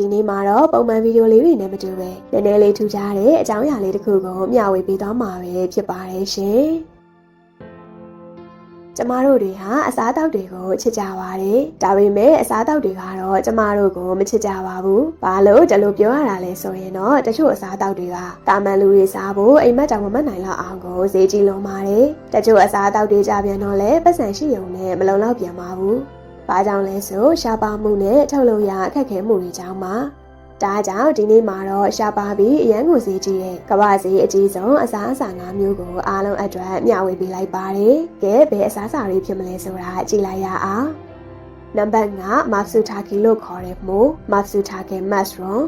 ဒီနေ့မှာတော့ပုံမှန်ဗီဒီယိုလေးတွေနဲ့မတူပဲနည်းနည်းလေးထူးခြားတဲ့အကြောင်းအရာလေးတစ်ခုကိုမျှဝေပေးသွားမှာပဲဖြစ်ပါတယ်ရှင်။ကျမတို့တွေဟာအစားအသောက်တွေကိုချစ်ကြပါတယ်။ဒါပေမဲ့အစားအသောက်တွေကတော့ကျမတို့ကိုမချစ်ကြပါဘူး။ဘာလို့ဒီလိုပြောရတာလဲဆိုရင်တော့တချို့အစားအသောက်တွေကတာမန်လူတွေစားဖို့အိမ်မက်တောင်မမတ်နိုင်လောက်အောင်ကိုဈေးကြီးလုံးပါတယ်။တချို့အစားအသောက်တွေကြပြန်တော့လဲပတ်စံရှိုံနဲ့မလုံလောက်ပြန်ပါဘူး။ ဘာကြောင့်လဲဆိုရှားပါမှုနဲ့ထုတ်လုပ်ရအခက်ခဲမှုတွေကြောင့်ပါ။ဒါကြောင့်ဒီနေ့မှာတော့ရှားပါပြီးအရန်ကိုဈေးကြီးတဲ့ကမ္ဘာဈေးအကြီးဆုံးအစားအစာ၅မျိုးကိုအားလုံးအတွက်မျှဝေပေးလိုက်ပါတယ်။ကဲဘယ်အစားအစာတွေဖြစ်မလဲဆိုတာကြည့်လိုက်ရအောင်။နံပါတ်5 Matsutake လို့ခေါ်တဲ့မိုး Matsutake mushroom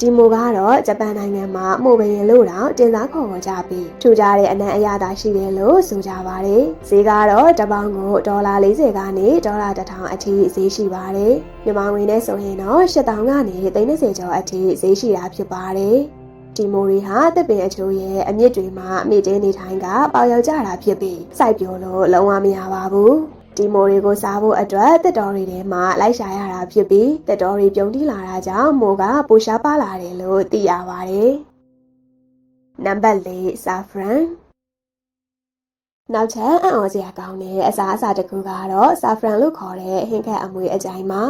ဒီမိုကတော့ဂျပန်နိုင်ငံမှာမှုပင်လို့တောင်တင်စားခေါ်ခေါ်ကြပြီးထူကြတဲ့အနံ့အရသာရှိတယ်လို့ဆိုကြပါတယ်။ဈေးကတော့တစ်ပေါင်ကိုဒေါ်လာ40ကနေဒေါ်လာ1000အထိဈေးရှိပါတယ်။မြန်မာငွေနဲ့ဆိုရင်တော့8000ကနေ30ကျော်အထိဈေးရှိတာဖြစ်ပါတယ်။ဒီမိုရီဟာတစ်ပင်အချိုးရဲ့အမြင့်တွေမှာအမြင့်တင်းနေထိုင်ကပေါရောက်ကြတာဖြစ်ပြီးစိုက်ပျိုးလို့လုံးဝမရပါဘူး။ ဒီမိုတွေကိုစားဖို့အတွက်တက်တော်တွေထဲမှာလိုက်ရှာရတာဖြစ်ပြီးတက်တော်တွေပြုံးတိလာတာကြောင့်မိုးကပူရှားပါလာတယ်လို့သိရပါတယ်။နံပါတ်၄ saffron နောက်ထပ်အံ့ဩစရာကောင်းတဲ့အစားအစာတစ်ခုကတော့ saffron လို့ခေါ်တဲ့ဟင်းခတ်အမွေအကြိုင်ပါ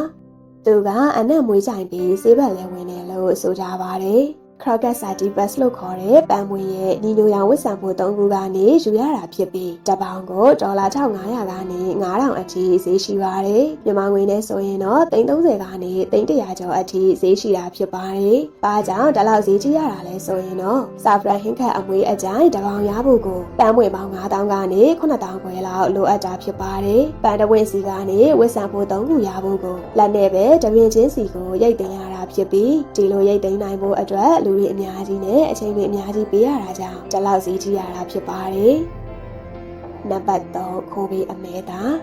သူကအနက်မွေးကြိုင်ပြီးဆေးဘက်လဲဝင်တယ်လို့ဆိုကြပါတယ်။ Crockett Sativus လို့ခေါ်တဲ့ပန်းမွေရဲ့ညီညိုရောင်ဝတ်ဆံဖို့၃ခုကနေယူရတာဖြစ်ပြီးတပေါင်ကိုဒေါ်လာ1500ကနေ9000အထိဈေးရှိပါတယ်။မြန်မာငွေနဲ့ဆိုရင်တော့330ကနေ300ကျော်အထိဈေးရှိတာဖြစ်ပါတယ်။ဘာကြောင့်ဒီလောက်ဈေးကြီးရတာလဲဆိုရင်တော့ Saffron ဟင်းခတ်အမွေအကြိုင်တပေါင်ရဖို့ကိုပန်းမွေပေါင်း9000ကနေ9000ခွဲလောက်လိုအပ်တာဖြစ်ပါတယ်။ပန်းတဝင်းစီကနေဝတ်ဆံဖို့၃ခုရဖို့ကိုလက်နဲ့ပဲတပင်ချင်းစီကိုရိတ်တင်ရတာ ဖြစ်ပြီးဒီလိုရိတ်သိမ်းနိုင်ဖို့အတွက်လူတွေအများကြီးနဲ့အချိန်တွေအများကြီးပေးရတာကြောင့်ဒီလောက်စီးကြီးရတာဖြစ်ပါတယ်။နံပါတ်3ခိုးပြီးအမဲသား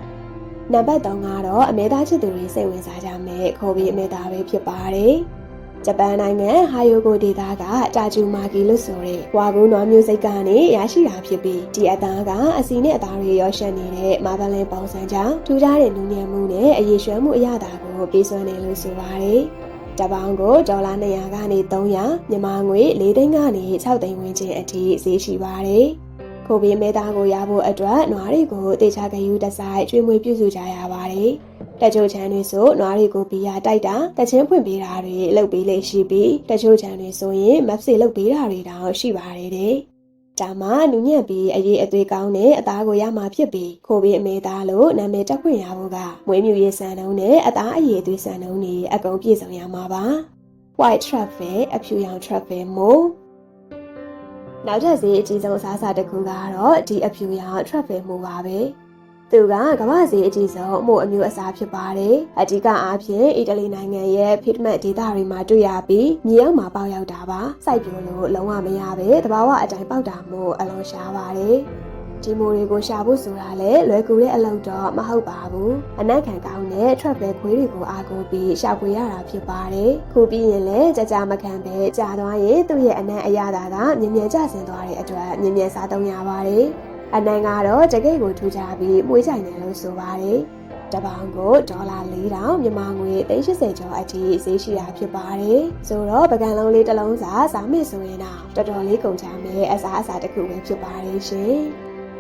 နံပါတ်3ကတော့အမဲသားချစ်သူတွေစိတ်ဝင်စားကြမယ်ခိုးပြီးအမဲသားပဲဖြစ်ပါတယ်။ဂျပန်နိုင်ငံဟာယိုဂိုဒေသကတာဂျူမာကီလို့ဆိုတဲ့ဝါကူးနွားမျိုးစိတ်ကနေရရှိတာဖြစ်ပြီးဒီအသားကအစီနဲ့အသားတွေရောရှက်နေတဲ့မာဗလင်ပုံစံကြောင့်ထူးခြားတဲ့နူးညံ့မှုနဲ့အရေးရွှဲမှုအရသာကိုပေးစွမ်းတယ်လို့ဆိုပါတယ်။ တပေါင်းကိုဒေါ်လာ200ကနေ300မြန်မာငွေ4သိန်းကနေ6သိန်းဝန်းကျင်အထိဈေးရှိပါတယ်။ခိုးပြီးမဲသားကိုရဖို့အတွက်နွားတွေကိုတေချာဂယူတဆိုင်ကျွေးမွေးပြုစုကြရပါတယ်။တချို့ချမ်းတွေဆိုနွားတွေကိုဘီယာတိုက်တာတချင်းဖွင့်ပေးတာတွေလုပ်ပေးလေရှိပြီးတချို့ချမ်းတွေဆိုရင်မက်ဆီလုပ်ပေးတာတွေတောင်ရှိပါတယ်တဲ့။ ဒါမှနူးညံ့ပြီးအရေးအသွေးကောင်းတဲ့အသားကိုရမှာဖြစ်ပြီးခိုးပြီးအမေသားလို့နာမည်တက်ခွင့်ရဖို့ကမွေးမြူရေးစံနှုန်းနဲ့အသားအရေးအသွေးစံနှုန်းတွေအကုန်ပြည့်စုံရမှာပါ white truffle အဖြူရောင် truffle မို့နောက်ထပ်ဈေးအကြီးဆုံးအစားအစာတစ်ခုကတော့ဒီအဖြူရောင် truffle မို့ပါပဲ သူကကမ္ဘာစီအကြီးဆုံးအမို့အမျိုးအစားဖြစ်ပါတယ်။အဓိကအားဖြင့်အီတလီနိုင်ငံရဲ့ဖိတမတ်ဒေသတွေမှာတွေ့ရပြီးမြေအောက်မှာပေါက်ရောက်တာပါ။စိုက်ပျိုးလို့လုံးဝမရပဲတဘာဝအတိုင်းပေါက်တာမို့အလွန်ရှားပါတယ်။ဒီမိုတွေကိုရှာဖို့ဆိုတာလည်းလွယ်ကူတဲ့အလုပ်တော့မဟုတ်ပါဘူးအနက်ခံကောင်းတဲ့ trap ပဲခွေးတွေကိုအားကိုးပြီးရှာဖွေရတာဖြစ်ပါတယ်ခုပြီးရင်လည်းကြကြမခံပဲကြာသွားရင်သူ့ရဲ့အနက်အရသာကမြင်မြင်ကျဆင်းသွားတဲ့အတွက်မြင်မြင်စားသုံးရပါတယ် အနံကတော့တကယ့်ကိုထူကြပြီးမွေးကြိုင်တယ်လို့ဆိုပါတယ်။တပေါင်ကိုဒေါ်လာ4000မြန်မာငွေ380ကျော်အထိဈေးရှိတာဖြစ်ပါတယ်။ဆိုတော့ပကံလုံးလေးတစ်လုံးစာစားမယ်ဆိုရင်တော့တော်တော်လေးကုန်ကြမယ်အစားအစာတစ်ခုပဲဖြစ်ပါတယ်ရှင်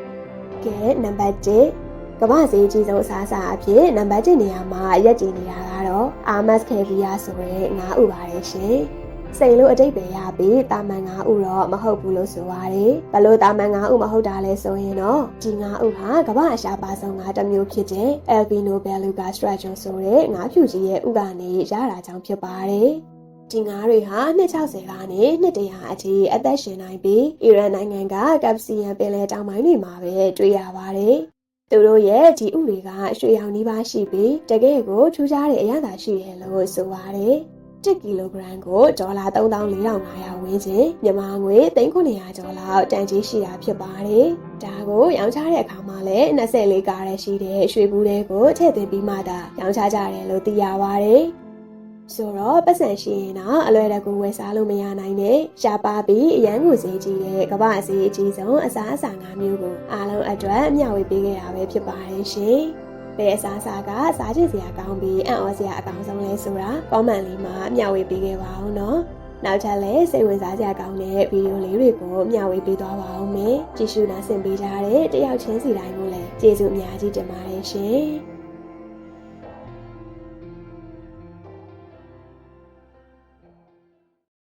။ကဲနံပါတ်1ကမ္ဘာဈေးကြီးဆုံးအစားအစာအဖြစ်နံပါတ်1နေရာမှာရက်ကြည်နေတာကတော့ Armas Caviar ဆိုတဲ့ငါးဥပါတယ်ရှင်။ စိန်လို့အတိတ်ပဲရပြီးတာမန်ငါးဥတော့မဟုတ်ဘူးလို့ဆိုပါတယ်ဘလို့တာမန်ငါးဥမဟုတ်တာလဲဆိုရင်တော့ဒီငါးဥဟာကမ္ဘာအရှာပါဆုံးငါးတစ်မျိုးဖြစ်တဲ့ Albino Beluga Sturgeon ဆိုတဲ့ငါးဖြူကြီးရဲ့ဥကနေရတာကြောင့်ဖြစ်ပါတယ်ဒီငါးတွေဟာ260ကနေ200အထိအသက်ရှင်နိုင်ပြီးအီရန်နိုင်ငံကကပ်စီယန်ပင်လယ်တောင်ပိုင်းတွေမှာပဲတွေ့ရပါတယ်။သူတို့ရဲ့ဒီဥတွေကရွှေရောင်နှီးပါရှိပြီးတကယ်ကိုထူးခြားတဲ့အရသာရှိတယ်လို့ဆိုပါတယ်။ 1ကီလိုဂရမ်ကိုဒေါ်လာ34,500ဝန်းကျင်မြန်မာငွေ3,900ကျော်လောက်တန်ကြီးရှိတာဖြစ်ပါတယ်။ဒါကိုရောင်းချတဲ့အခါမှာလည်း24ကားရရှိတဲ့ရွှေဘူးတွေကိုထည့်သွင်းပြီးမှသာရောင်းချကြတယ်လို့သိရပါတယ်။ဆိုတော့ပတ်စံရှိရင်တော့အလွယ်တကူဝယ်စားလို့မရနိုင်နဲ့ရှားပါပြီးအရန်ကိုဈေးကြီးတဲ့ကမ္ဘာဈေးအကြီးဆုံးအစားအစာ၅မျိုးကိုအားလုံးအတွက်မျှဝေပေးခဲ့တာပဲဖြစ်ပါတယ်ရှင်။ ဘယ်အစားအစာကစားချင်စရာကောင်းပြီးအံ့ဩစရာအကောင်းဆုံးလဲဆိုတာ comment လေးမှာမျှဝေပေးခဲ့ပါအောင်နော်နောက်ထပ်လည်းစိတ်ဝင်စားစရာကောင်းတဲ့ဗီဒီယိုလေးတွေကိုမျှဝေပေးသွားပါအောင်မယ်ကြည့်ရှုနာဆင်ပေးကြတဲ့တယောက်ချင်းစီတိုင်းကိုလည်းကျေးဇူးအများကြီးတင်ပါတယ်ရှင်